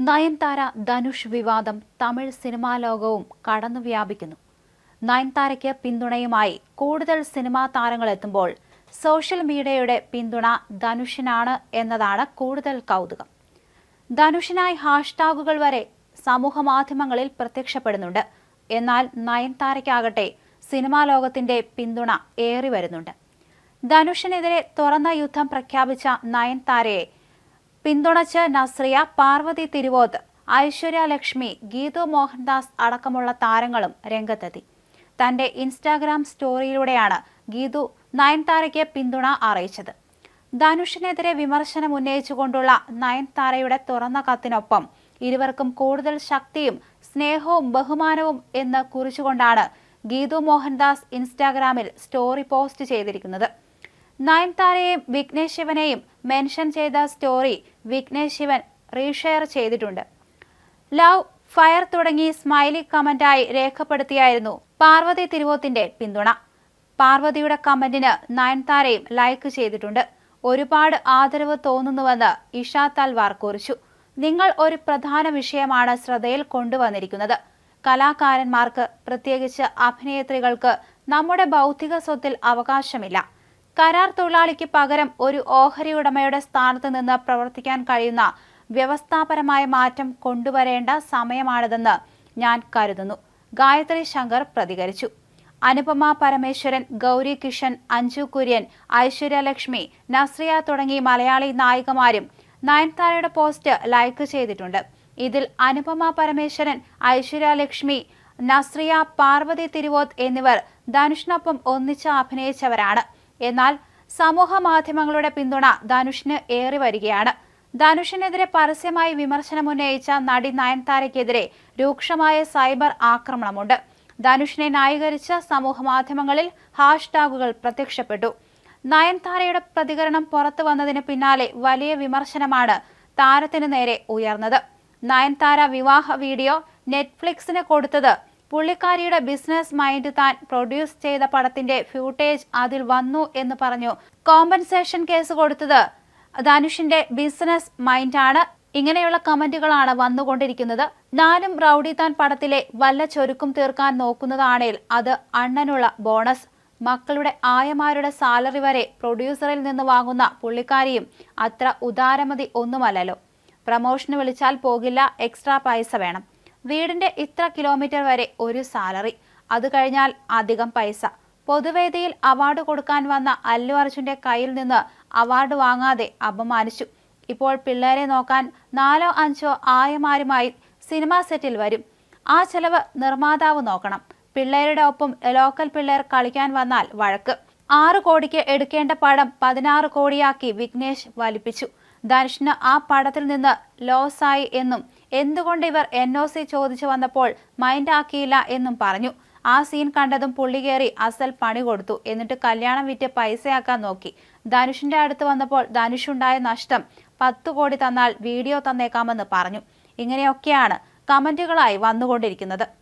നയൻതാര ധനുഷ് വിവാദം തമിഴ് സിനിമാ ലോകവും കടന്നു വ്യാപിക്കുന്നു നയൻതാരയ്ക്ക് പിന്തുണയുമായി കൂടുതൽ സിനിമാ താരങ്ങൾ എത്തുമ്പോൾ സോഷ്യൽ മീഡിയയുടെ പിന്തുണ ധനുഷിനാണ് എന്നതാണ് കൂടുതൽ കൗതുകം. ധനുഷിനായി ഹാഷ്ടാഗുകൾ വരെ സമൂഹ മാധ്യമങ്ങളിൽ പ്രത്യക്ഷപ്പെടുന്നുണ്ട്. എന്നാൽ നയൻതാരയ്ക്കാകട്ടെ സിനിമാ ലോകത്തിന്റെ പിന്തുണ ഏറി വരുന്നുണ്ട് ധനുഷിനെതിരെ തുറന്ന യുദ്ധം പ്രഖ്യാപിച്ച നയൻതാരയെ പിന്തുണച്ച് നസ്രിയ പാർവതി തിരുവോത്ത് ഐശ്വര്യ ലക്ഷ്മി ഗീതു മോഹൻദാസ് അടക്കമുള്ള താരങ്ങളും രംഗത്തെത്തി. തന്റെ ഇൻസ്റ്റാഗ്രാം സ്റ്റോറിയിലൂടെയാണ് ഗീതു നയൻതാരയ്ക്ക് പിന്തുണ അറിയിച്ചത്. ധനുഷിനെതിരെ വിമർശനം ഉന്നയിച്ചുകൊണ്ടുള്ള നയൻതാരയുടെ തുറന്ന കത്തിനൊപ്പം ഇരുവർക്കും കൂടുതൽ ശക്തിയും സ്നേഹവും ബഹുമാനവും എന്ന് കുറിച്ചുകൊണ്ടാണ് ഗീതു മോഹൻദാസ് ഇൻസ്റ്റാഗ്രാമിൽ സ്റ്റോറി പോസ്റ്റ് ചെയ്തിരിക്കുന്നത്. നയൻതാരയെയും വിഘ്നേശ് ശിവനെയും മെൻഷൻ ചെയ്ത സ്റ്റോറി വിഘ്നേഷ് ശിവൻ റീഷെയർ ചെയ്തിട്ടുണ്ട്. ലവ് ഫയർ തുടങ്ങി സ്മൈലി കമന്റായി രേഖപ്പെടുത്തിയായിരുന്നു പാർവതി തിരുവോത്തിന്റെ പിന്തുണ. പാർവതിയുടെ കമന്റിന് നയൻതാരയും ലൈക്ക് ചെയ്തിട്ടുണ്ട്. ഒരുപാട് ആദരവ് തോന്നുന്നുവെന്ന് ഇഷ തൽവാർ കുറിച്ചു. നിങ്ങൾ ഒരു പ്രധാന വിഷയമാണ് ശ്രദ്ധയിൽ കൊണ്ടുവന്നിരിക്കുന്നത്. കലാകാരന്മാർക്ക് പ്രത്യേകിച്ച് അഭിനേത്രികൾക്ക് നമ്മുടെ ബൗദ്ധിക സ്വത്തിൽ അവകാശമില്ല. കരാർ തൊഴിലാളിക്ക് പകരം ഒരു ഓഹരി ഉടമയുടെ സ്ഥാനത്ത് നിന്ന് പ്രവർത്തിക്കാൻ കഴിയുന്ന വ്യവസ്ഥാപരമായ മാറ്റം കൊണ്ടുവരേണ്ട സമയമാണിതെന്ന് ഞാൻ കരുതുന്നു. ഗായത്രി ശങ്കർ പ്രതികരിച്ചു. അനുപമ പരമേശ്വരൻ ഗൗരി കിഷൻ അഞ്ജു കുര്യൻ ഐശ്വര്യലക്ഷ്മി നസ്രിയ തുടങ്ങി മലയാളി നായികമാരും നയൻതാരയുടെ പോസ്റ്റ് ലൈക്ക് ചെയ്തിട്ടുണ്ട്. ഇതിൽ അനുപമ പരമേശ്വരൻ ഐശ്വര്യലക്ഷ്മി നസ്രിയ പാർവതി തിരുവോത്ത് എന്നിവർ ധനുഷിനൊപ്പം ഒന്നിച്ച് അഭിനയിച്ചവരാണ്. എന്നാൽ സമൂഹ മാധ്യമങ്ങളുടെ പിന്തുണ ധനുഷിന് ഏറി വരികയാണ്. ധനുഷിനെതിരെ പരസ്യമായി വിമർശനം ഉന്നയിച്ച നടി നയൻതാരയ്ക്കെതിരെ രൂക്ഷമായ സൈബർ ആക്രമണമുണ്ട്. ധനുഷിനെ ന്യായീകരിച്ച സമൂഹ മാധ്യമങ്ങളിൽ ഹാഷ്ടാഗുകൾ പ്രത്യക്ഷപ്പെട്ടു. നയൻതാരയുടെ പ്രതികരണം പുറത്തു വന്നതിന് പിന്നാലെ വലിയ വിമർശനമാണ് താരത്തിന് നേരെ ഉയർന്നത്. നയൻതാര വിവാഹ വീഡിയോ നെറ്റ്ഫ്ലിക്സിന് കൊടുത്തത് പുള്ളിക്കാരിയുടെ ബിസിനസ് മൈൻഡ് താൻ പ്രൊഡ്യൂസ് ചെയ്ത പടത്തിന്റെ ഫ്യൂട്ടേജ് അതിൽ വന്നു എന്ന് പറഞ്ഞു. കോമ്പൻസേഷൻ കേസ് കൊടുത്തത് ധനുഷിന്റെ ബിസിനസ് മൈൻഡാണ്. ഇങ്ങനെയുള്ള കമന്റുകളാണ് വന്നുകൊണ്ടിരിക്കുന്നത്. നാലും റൌഡി താൻ പടത്തിലെ വല്ല ചൊരുക്കും തീർക്കാൻ നോക്കുന്നതാണേൽ അത് അണ്ണനുള്ള ബോണസ്. മക്കളുടെ ആയമാരുടെ സാലറി വരെ പ്രൊഡ്യൂസറിൽ നിന്ന് വാങ്ങുന്ന പുള്ളിക്കാരിയും അത്ര ഉദാരമതി ഒന്നുമല്ലല്ലോ. പ്രമോഷന് വിളിച്ചാൽ പോകില്ല എക്സ്ട്രാ പൈസ വേണം. വീടിന്റെ ഇത്ര കിലോമീറ്റർ വരെ ഒരു സാലറി അത് കഴിഞ്ഞാൽ അധികം പൈസ. പൊതുവേദിയിൽ അവാർഡ് കൊടുക്കാൻ വന്ന അല്ലു അർജുന്റെ കയ്യിൽ നിന്ന് അവാർഡ് വാങ്ങാതെ അപമാനിച്ചു. ഇപ്പോൾ പിള്ളേരെ നോക്കാൻ നാലോ അഞ്ചോ ആയമാരുമായി സിനിമാ സെറ്റിൽ വരും. ആ ചെലവ് നിർമ്മാതാവ് നോക്കണം. പിള്ളേരുടെ ഒപ്പം ലോക്കൽ പിള്ളേർ കളിക്കാൻ വന്നാൽ വഴക്ക്. ആറ് കോടിക്ക് എടുക്കേണ്ട പടം പതിനാറ് കോടിയാക്കി വിഘ്നേഷ് വലിപ്പിച്ചു. ധനുഷിന് ആ പടത്തിൽ നിന്ന് ലോസായി എന്നും എന്തുകൊണ്ട് ഇവർ എൻ ഒ സി ചോദിച്ചു വന്നപ്പോൾ മൈൻഡ് ആക്കിയില്ല എന്നും പറഞ്ഞു. ആ സീൻ കണ്ടതും പുള്ളി കയറി അസൽ പണി കൊടുത്തു. എന്നിട്ട് കല്യാണം വിറ്റ് പൈസയാക്കാൻ നോക്കി. ധനുഷിന്റെ അടുത്ത് വന്നപ്പോൾ ധനുഷുണ്ടായ നഷ്ടം പത്ത് കോടി തന്നാൽ വീഡിയോ തന്നേക്കാമെന്ന് പറഞ്ഞു. ഇങ്ങനെയൊക്കെയാണ് കമന്റുകളായി വന്നുകൊണ്ടിരിക്കുന്നത്.